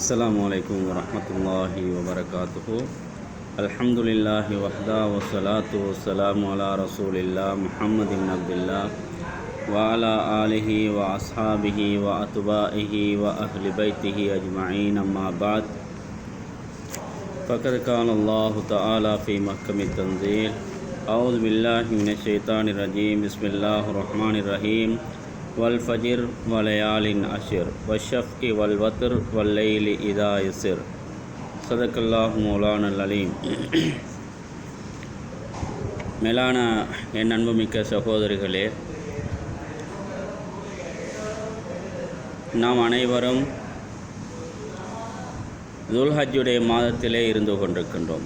আসসালামু আলাইকুম রহমতুল্লাহ ওবরকাত আলহামদুলিল্লাহ ওয়াহদা ওসলাত ওসালাম আলা রসুলিল্লাহ মোহাম্মদ আবদুল্লাহ ওয়ালা আলহি ওয়া আসহাবিহি ওয়া আতবাহি ওয়া আহলিবাইতিহি আজমাইন আম্মাবাদ فقد قال الله تعالى في محكم التنزيل أعوذ بالله من الشيطان الرجيم بسم الله الرحمن الرحيم والفجر وليال عشر والشفق والوتر والليل إذا يسر صدق الله مولانا العليم மேலான என் அன்புமிக்க சகோதரிகளே நாம் அனைவரும் துல்ஹஜ்ஜுடைய மாதத்திலே இருந்து கொண்டிருக்கின்றோம்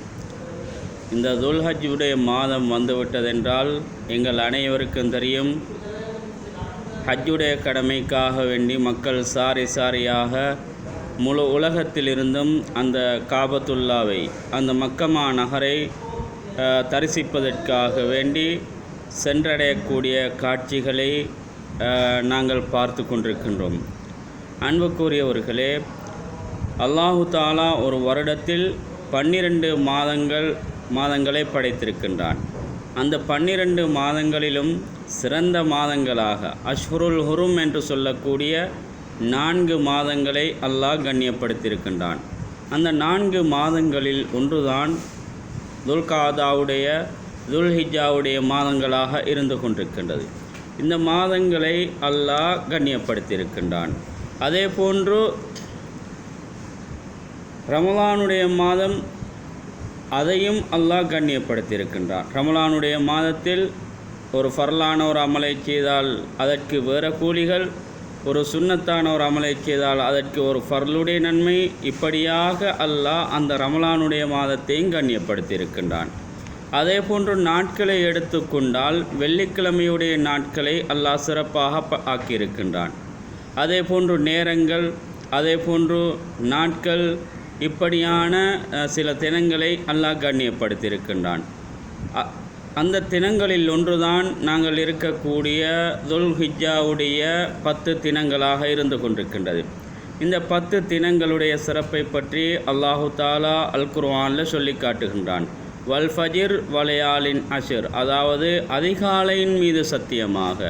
இந்த துல்ஹஜ்ஜுடைய மாதம் வந்துவிட்டதென்றால் எங்கள் அனைவருக்கும் தெரியும் ஹஜ்ஜுடைய கடமைக்காக வேண்டி மக்கள் சாரி சாரியாக முழு உலகத்திலிருந்தும் அந்த காபத்துல்லாவை அந்த மக்கமா நகரை தரிசிப்பதற்காக வேண்டி சென்றடையக்கூடிய காட்சிகளை நாங்கள் பார்த்து கொண்டிருக்கின்றோம். அன்புக்குரியவர்களே அல்லாஹு தாலா ஒரு வருடத்தில் பன்னிரண்டு மாதங்கள் மாதங்களை படைத்திருக்கின்றான். அந்த பன்னிரண்டு மாதங்களிலும் சிறந்த மாதங்களாக. அஷ்ஹுருல் ஹுரும் என்று சொல்லக்கூடிய நான்கு மாதங்களை அல்லாஹ் கண்ணியப்படுத்தியிருக்கின்றான். அந்த நான்கு மாதங்களில் ஒன்றுதான் துல்காதாவுடைய துல்ஹிஜாவுடைய மாதங்களாக இருந்து கொண்டிருக்கின்றது. இந்த மாதங்களை அல்லாஹ் கண்ணியப்படுத்தியிருக்கின்றான். அதே போன்று ரமலானுடைய மாதம் அதையும் அல்லாஹ் கண்ணியப்படுத்தியிருக்கின்றான். ரமலானுடைய மாதத்தில் ஒரு ஃபர்லான ஒரு அமலை செய்தால் அதற்கு வேறு கூலிகள் ஒரு சுன்னத்தான ஒரு அமலை செய்தால் அதற்கு ஒரு ஃபர்லுடைய நன்மை. இப்படியாக அல்லாஹ் அந்த ரமலானுடைய மாதத்தையும் கண்ணியப்படுத்தியிருக்கின்றான். அதே போன்று நாட்களை எடுத்துக்கொண்டால் வெள்ளிக்கிழமையுடைய நாட்களை அல்லாஹ் சிறப்பாக ப- ஆக்கியிருக்கின்றான். அதே போன்று நேரங்கள் அதே போன்று நாட்கள் இப்படியான சில தினங்களை அல்லாஹ் கண்ணியப்படுத்தியிருக்கின்றான். அ- அந்த தினங்களில் ஒன்றுதான் நாங்கள் இருக்கக்கூடிய துல்ஹிஜாவுடைய பத்து தினங்களாக இருந்து கொண்டிருக்கின்றது. இந்த பத்து தினங்களுடைய சிறப்பை பற்றி அல்லாஹு தாலா அல் குர்வானில் சொல்லி காட்டுகின்றான். வல் ஃபஜிர் வலையாலின் அஷிர் அதாவது அதிகாலையின் மீது சத்தியமாக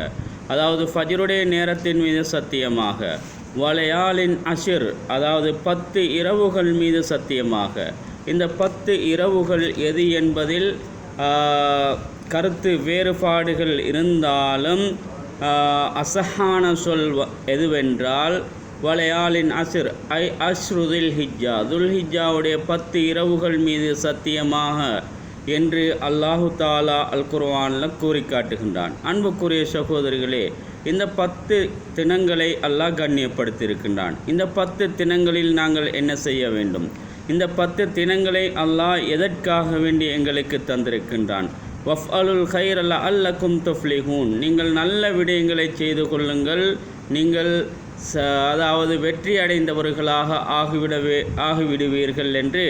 அதாவது ஃபஜிருடைய நேரத்தின் மீது சத்தியமாக வலையாலின் அஷிர் அதாவது பத்து இரவுகள் மீது சத்தியமாக. இந்த பத்து இரவுகள் எது என்பதில் கருத்து வேறுபாடுகள் இருந்தாலும் அசஹான சொல் எதுவென்றால் வலையாளின் அசிர் ஐ அஸ்ருதில் ஹிஜ்ஜா துல்ஹிஜ்ஜாவுடைய பத்து இரவுகள் மீது சத்தியமாக என்று அல்லாஹு தாலா அல் குர்வானில் கூறி காட்டுகின்றான் அன்புக்குரிய சகோதரிகளே இந்த பத்து தினங்களை அல்லாஹ் கண்ணியப்படுத்தியிருக்கின்றான். இந்த பத்து தினங்களில் நாங்கள் என்ன செய்ய வேண்டும்? இந்த பத்து தினங்களை அல்லாஹ் எதற்காக வேண்டி எங்களுக்கு தந்திருக்கின்றான்? வஃப் அலுல் ஹைர் அல்ல அல்லக்கும் துஃப்லிஹூன். நீங்கள் நல்ல விடயங்களை செய்து கொள்ளுங்கள். நீங்கள் ச அதாவது வெற்றி அடைந்தவர்களாக ஆகிவிடவே ஆகிவிடுவீர்கள் என்று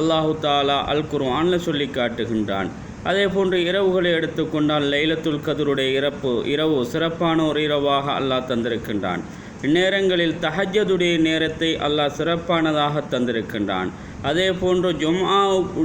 அல்லாஹு தாலா அல் குர்ஆனில் சொல்லி காட்டுகின்றான். அதே போன்று இரவுகளை எடுத்துக்கொண்டால் லைலத்துல் கதருடைய இறப்பு இரவு சிறப்பான ஒரு இரவாக அல்லாஹ் தந்திருக்கின்றான். இந்நேரங்களில் தஹஜதுடைய நேரத்தை அல்லாஹ் சிறப்பானதாக தந்திருக்கின்றான். அதே போன்று ஜும்ஆ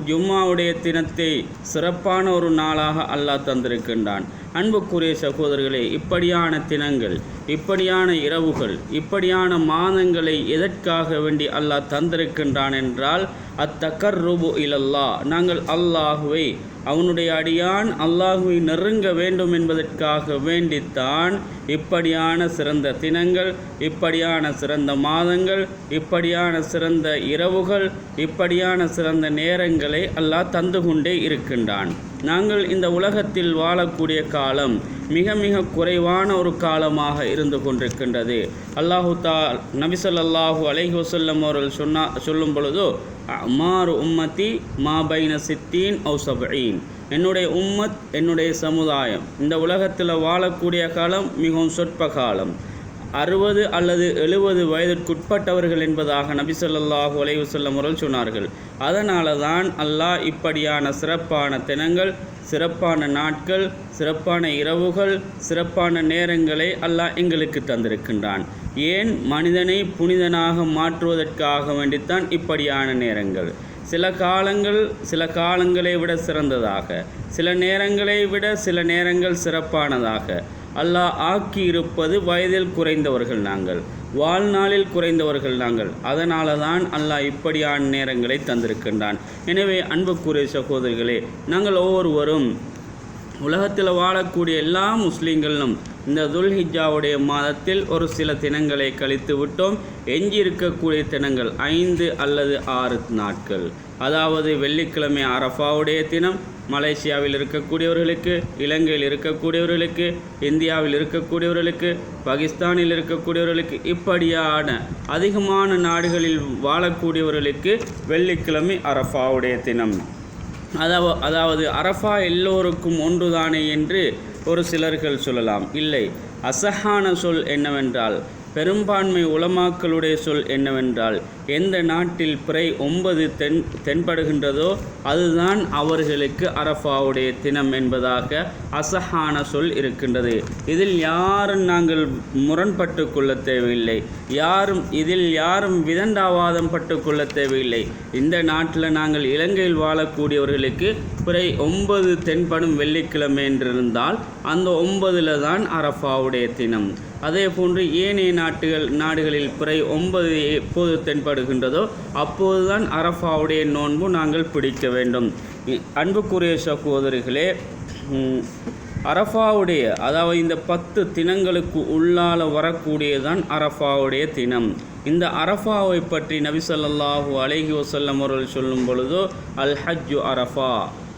ஜும்மாவுடைய தினத்தை சிறப்பான ஒரு நாளாக அல்லாஹ் தந்திருக்கின்றான். அன்புக்குரிய சகோதரர்களே இப்படியான தினங்கள் இப்படியான இரவுகள் இப்படியான மாதங்களை எதற்காக வேண்டி அல்லாஹ் தந்திருக்கின்றான் என்றால் அத்தக்கர் ரூபு இலல்லா நாங்கள் அல்லாஹுவை அவனுடைய அடியான் அல்லாஹுவை நெருங்க வேண்டும் என்பதற்காக வேண்டித்தான் இப்படியான சிறந்த தினங்கள் இப்படியான சிறந்த மாதங்கள் இப்படியான சிறந்த இரவுகள் இப்படியான சிறந்த நேரங்களை அல்லாஹ் தந்து கொண்டே இருக்கின்றான். நாங்கள் இந்த உலகத்தில் வாழக்கூடிய காலம் மிக மிக குறைவான ஒரு காலமாக இருந்து கொண்டிருக்கின்றது. அல்லாஹு தா நபிசல்லாஹூ அலைஹி வசல்லம் அவர்கள் சொன்னா சொல்லும் பொழுதோ மாறு உம்மத்தி மா பைன சித்தீன் ஔ சபீன். என்னுடைய உம்மத் என்னுடைய சமுதாயம் இந்த உலகத்தில் வாழக்கூடிய காலம் மிகவும் சொற்ப காலம் அறுபது அல்லது எழுபது வயதிற்குட்பட்டவர்கள் என்பதாக நபி ஸல்லல்லாஹு அலைஹி வஸல்லம் அவர்கள் சொன்னார்கள். அதனால தான் அல்லாஹ் இப்படியான சிறப்பான தினங்கள் சிறப்பான நாட்கள் சிறப்பான இரவுகள் சிறப்பான நேரங்களை அல்லாஹ் எங்களுக்கு தந்திருக்கின்றான். ஏன்? மனிதனை புனிதனாக மாற்றுவதற்காக வேண்டித்தான் இப்படியான நேரங்கள். சில காலங்கள் சில காலங்களை விட சிறந்ததாக சில நேரங்களை விட சில நேரங்கள் சிறப்பானதாக அல்லாஹ் ஆக்கி இருப்பது வயதில் குறைந்தவர்கள் நாங்கள் வாழ்நாளில் குறைந்தவர்கள் நாங்கள். அதனால தான் அல்லாஹ் இப்படியான நேரங்களை தந்திருக்கின்றான். எனவே அன்புக்குரிய சகோதரிகளே நாங்கள் ஒவ்வொருவரும் உலகத்தில் வாழக்கூடிய எல்லா முஸ்லீம்களும் இந்த துல்ஹிஜாவுடைய மாதத்தில் ஒரு சில தினங்களை கழித்து விட்டோம். எஞ்சி இருக்கக்கூடிய தினங்கள் ஐந்து அல்லது ஆறு நாட்கள். அதாவது வெள்ளிக்கிழமை அரஃபாவுடைய தினம் மலேசியாவில் இருக்கக்கூடியவர்களுக்கு இலங்கையில் இருக்கக்கூடியவர்களுக்கு இந்தியாவில் இருக்கக்கூடியவர்களுக்கு பாகிஸ்தானில் இருக்கக்கூடியவர்களுக்கு இப்படியான அதிகமான நாடுகளில் வாழக்கூடியவர்களுக்கு வெள்ளிக்கிழமை அரஃபாவுடைய தினம். அதாவது அதாவது அரஃபா எல்லோருக்கும் ஒன்றுதானே என்று ஒரு சிலர்கள் சொல்லலாம். இல்லை அசஹான சொல் என்னவென்றால் பெரும்பான்மை உலமாக்களுடைய சொல் என்னவென்றால் எந்த நாட்டில் பிறை ஒன்பது தென் தென்படுகின்றதோ அதுதான் அவர்களுக்கு அரஃபாவுடைய தினம் என்பதாக அசஹான சொல் இருக்கின்றது. இதில் யாரும் நாங்கள் முரண்பட்டு கொள்ள தேவையில்லை. யாரும் இதில் யாரும் விதண்டாவாதம் பட்டு கொள்ள தேவையில்லை. இந்த நாட்டில் நாங்கள் இலங்கையில் வாழக்கூடியவர்களுக்கு பிறை ஒன்பது தென்படும் வெள்ளிக்கிழமை என்றிருந்தால் அந்த ஒன்பதில் தான் அரஃபாவுடைய தினம். அதே போன்று ஏனைய நாட்டுகள் நாடுகளில் பிறை ஒன்பது எப்போது தென்படுகின்றதோ அப்போதுதான் அரஃபாவுடைய நோன்பு நாங்கள் பிடிக்க வேண்டும். இ- அன்புக்குரிய சகோதரிகளே அரஃபாவுடைய அதாவது இந்த பத்து தினங்களுக்கு உள்ளால வரக்கூடியதான் அரஃபாவுடைய தினம். இந்த அரஃபாவை பற்றி நபிசல்லாஹூ ஸல்லல்லாஹு வசல்லம் அவர்கள் சொல்லும் பொழுதோ அல் ஹஜ்ஜு அரஃபா.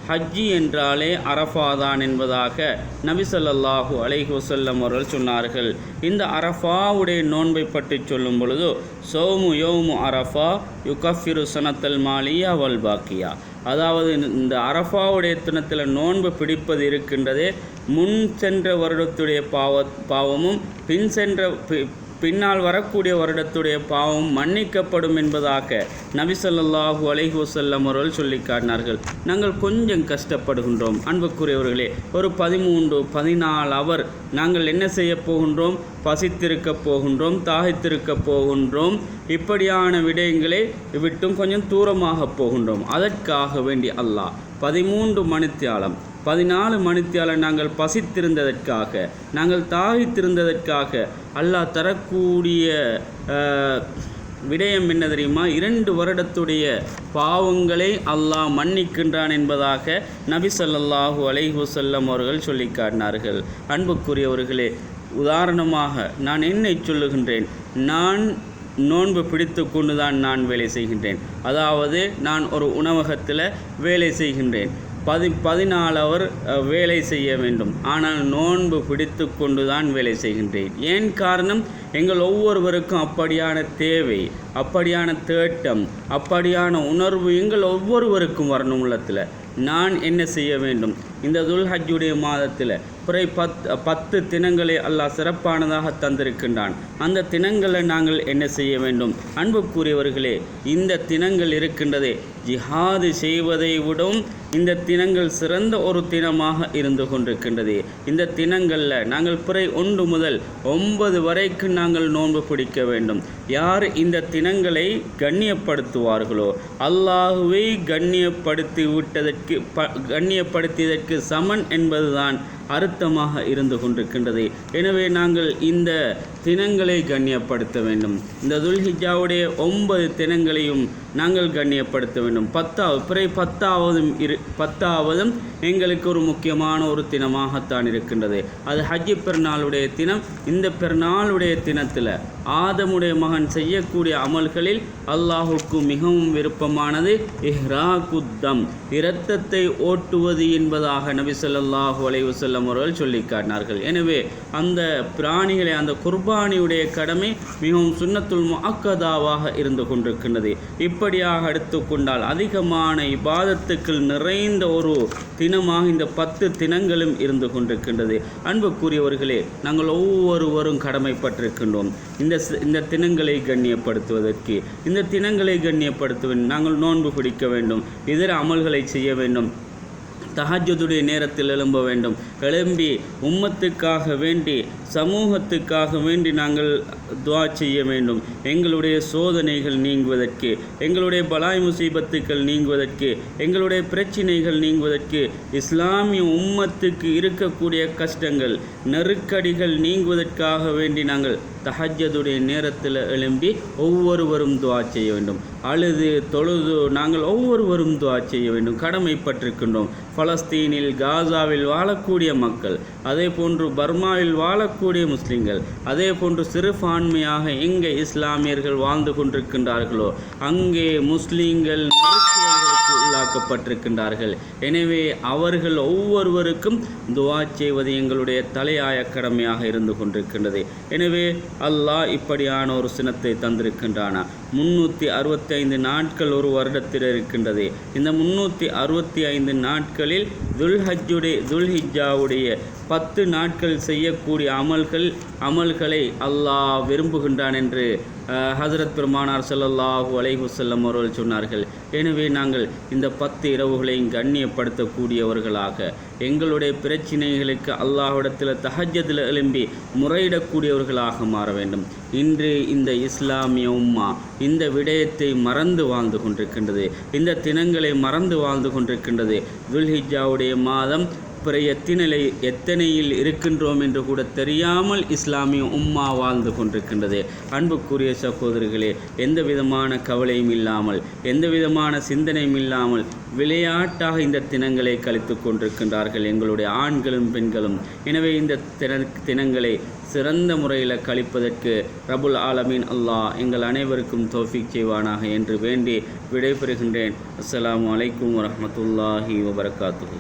ஹஜ்ஜி என்றாலே அரஃபாதான் என்பதாக நபிசல்லாஹூ ஸல்லல்லாஹு அலைஹி அவர்கள் சொன்னார்கள். இந்த அரஃபாவுடைய நோன்பை பற்றி சொல்லும் பொழுது சோமு யோமு அரஃபா யுகஃபிரு சனத்தல் மாலியா வல் பாக்கியா. அதாவது இந்த அரஃபாவுடைய தினத்தில் நோன்பு பிடிப்பது இருக்கின்றதே முன் சென்ற வருடத்துடைய பாவ பாவமும் பின் சென்ற பி- பின்னால் வரக்கூடிய வருடத்துடைய பாவம் மன்னிக்கப்படும் என்பதாக நபி ஸல்லல்லாஹு அலைஹி வஸல்லம் அவர்கள் சொல்லி காட்டினார்கள். நாங்கள் கொஞ்சம் கஷ்டப்படுகின்றோம். அன்புக்குரியவர்களே ஒரு பதிமூன்று பதினாலு அவர் நாங்கள் என்ன செய்ய போகின்றோம்? பசித்திருக்க போகின்றோம் தாகித்திருக்க போகின்றோம். இப்படியான விடயங்களை விட்டும் கொஞ்சம் தூரமாக போகின்றோம். அதற்காக வேண்டி அல்லாஹ் பதிமூன்று மணித்தியாலம் பதினாலு மணித்தியால நாங்கள் பசித்திருந்ததற்காக நாங்கள் தாவித்திருந்ததற்காக அல்லாஹ் தரக்கூடிய விடயம் என்ன தெரியுமா? இரண்டு வருடத்துடைய பாவங்களை அல்லாஹ் மன்னிக்கின்றான் என்பதாக நபி ஸல்லல்லாஹு அலைஹுசல்லம் அவர்கள் சொல்லி காட்டினார்கள். அன்புக்குரியவர்களே உதாரணமாக நான் என்னை சொல்லுகின்றேன்? நான் நோன்பு பிடித்து கொண்டு தான் நான் வேலை செய்கின்றேன். அதாவது நான் ஒரு உணவகத்தில் வேலை செய்கின்றேன். பதி பதினாலு அவர் வேலை செய்ய வேண்டும். ஆனால் நோன்பு பிடித்து கொண்டு தான் வேலை செய்கின்றேன். ஏன் காரணம்? எங்கள் ஒவ்வொருவருக்கும் அப்படியான தேவை அப்படியான தேட்டம் அப்படியான உணர்வு எங்கள் ஒவ்வொருவருக்கும் வரணும் உள்ளத்தில். நான் என்ன செய்ய வேண்டும்? இந்த துல்ஹஜ்ஜுடைய மாதத்தில் பிறை பத் பத்து தினங்களை அல்லாஹ் சிறப்பானதாக தந்திருக்கின்றான். அந்த தினங்களை நாங்கள் என்ன செய்ய வேண்டும்? அன்புக்குரியவர்களே இந்த தினங்கள் இருக்கின்றதே. ஜிஹாது செய்வதை விடவும் இந்த தினங்கள் சிறந்த ஒரு தினமாக இருந்து கொண்டிருக்கின்றது. இந்த தினங்களில் நாங்கள் பிறை ஒன்று முதல் ஒன்பது வரைக்கும் நாங்கள் நோன்பு பிடிக்க வேண்டும். யார் இந்த தினங்களை கண்ணியப்படுத்துவார்களோ அல்லாஹுவை கண்ணியப்படுத்தி விட்டதற்கு ப கண்ணியப்படுத்தியதற்கு சமன் என்பதுதான் அர்த்தமாக இருந்து கொண்டிருக்கின்றது. எனவே நாங்கள் இந்த தினங்களை கண்ணியப்படுத்த வேண்டும். இந்த துல்ஹிஜாவுடைய ஒன்பது தினங்களையும் நாங்கள் கண்ணியப்படுத்த வேண்டும். பத்தாவது பிறை பத்தாவதும் இரு பத்தாவதும் எங்களுக்கு ஒரு முக்கியமான ஒரு தினமாகத்தான் இருக்கின்றது. அது ஹஜ்ஜி பெருநாளுடைய தினம். இந்த பெருநாளுடைய தினத்தில் ஆதமுடைய மகன் செய்யக்கூடிய அமல்களில் அல்லாஹுக்கு மிகவும் விருப்பமானது இஹ்ராகுத்தம். இரத்தத்தை ஓட்டுவது என்பதாக நபி சொல்லாஹு அலைவசல்ல வஸல்லம் அவர்கள் சொல்லி காட்டினார்கள். எனவே அந்த பிராணிகளை அந்த குர்பானியுடைய கடமை மிகவும் சுன்னத்துல் அக்கதாவாக இருந்து கொண்டிருக்கின்றது. இப்படியாக எடுத்துக்கொண்டால் அதிகமான இபாதத்துக்கள் நிறைந்த ஒரு தினமாக இந்த பத்து தினங்களும் இருந்து கொண்டிருக்கின்றது. அன்புக்குரியவர்களே நாங்கள் ஒவ்வொருவரும் கடமைப்பட்டிருக்கின்றோம். இந்த இந்த தினங்களை கண்ணியப்படுத்துவதற்கு. இந்த தினங்களை கண்ணியப்படுத்துவேன் நாங்கள் நோன்பு பிடிக்க வேண்டும். இதர அமல்களை செய்ய வேண்டும். தஹஜதுடைய நேரத்தில் எழும்ப வேண்டும். எழும்பி உம்மத்துக்காக வேண்டி சமூகத்துக்காக வேண்டி நாங்கள் துவா செய்ய வேண்டும். எங்களுடைய சோதனைகள் நீங்குவதற்கு எங்களுடைய பலாய் முசீபத்துக்கள் நீங்குவதற்கு எங்களுடைய பிரச்சினைகள் நீங்குவதற்கு இஸ்லாமிய உம்மத்துக்கு இருக்கக்கூடிய கஷ்டங்கள் நெருக்கடிகள் நீங்குவதற்காக வேண்டி நாங்கள் தஹஜதுடைய நேரத்தில் எழும்பி ஒவ்வொருவரும் துவா செய்ய வேண்டும். அழுது தொழுது நாங்கள் ஒவ்வொருவரும் துவா செய்ய வேண்டும். கடமைப்பட்டிருக்கின்றோம். பலஸ்தீனில் காசாவில் வாழக்கூடிய மக்கள் அதே போன்று பர்மாவில் வாழக்கூடிய முஸ்லிம்கள் அதே போன்று சிறுபான்மையாக எங்கே இஸ்லாமியர்கள் வாழ்ந்து கொண்டிருக்கின்றார்களோ அங்கே முஸ்லீம்கள் நெருக்கடிகளுக்கு உள்ளாக்கப்பட்டிருக்கின்றார்கள். எனவே அவர்கள் ஒவ்வொருவருக்கும் துவா செய்வது எங்களுடைய தலையாய கடமையாக இருந்து கொண்டிருக்கின்றது. எனவே அல்லாஹ் இப்படியான ஒரு சினத்தை தந்திருக்கின்றானா? முன்னூற்றி அறுபத்தி ஐந்து நாட்கள் ஒரு வருடத்தில் இருக்கின்றது. இந்த முன்னூற்றி அறுபத்தி ஐந்து நாட்களில் துல்ஹஜ்ஜுடைய துல்ஹிஜாவுடைய பத்து நாட்கள் செய்யக்கூடிய அமல்கள் அமல்களை அல்லாஹ் விரும்புகின்றான் என்று ஹசரத் பெருமானார் செல்லல்லாஹு அலைஹி வஸல்லம் அவர்கள் சொன்னார்கள் எனவே நாங்கள் இந்த பத்து இரவுகளையும் கண்ணியப்படுத்தக்கூடியவர்களாக எங்களுடைய பிரச்சினைகளுக்கு அல்லாஹ்விடத்தில் தஹஜ்ஜத்தில் எழும்பி முறையிடக்கூடியவர்களாக மாற வேண்டும். இன்று இந்த இஸ்லாமிய உம்மா இந்த விடயத்தை மறந்து வாழ்ந்து கொண்டிருக்கின்றது. இந்த தினங்களை மறந்து வாழ்ந்து கொண்டிருக்கின்றது. துல்ஹிஜாவுடைய மாதம் பிற எத்தனை எத்தனையில் இருக்கின்றோம் என்று கூட தெரியாமல் இஸ்லாமிய உம்மா வாழ்ந்து கொண்டிருக்கின்றது. அன்புக்குரிய சகோதரிகளே எந்த விதமான கவலையும் இல்லாமல் எந்த விதமான சிந்தனையும் இல்லாமல் விளையாட்டாக இந்த தினங்களை கழித்து கொண்டிருக்கின்றார்கள் எங்களுடைய ஆண்களும் பெண்களும். எனவே இந்த தின தினங்களை சிறந்த முறையில் கழிப்பதற்கு ரபுல் ஆலமீன் அல்லாஹ் எங்கள் அனைவருக்கும் தோஃபிக் செய்வானாக என்று வேண்டி விடைபெறுகின்றேன். அஸ்லாம் அலைக்கும் வரமத்துல்லாஹி வபரகாத்து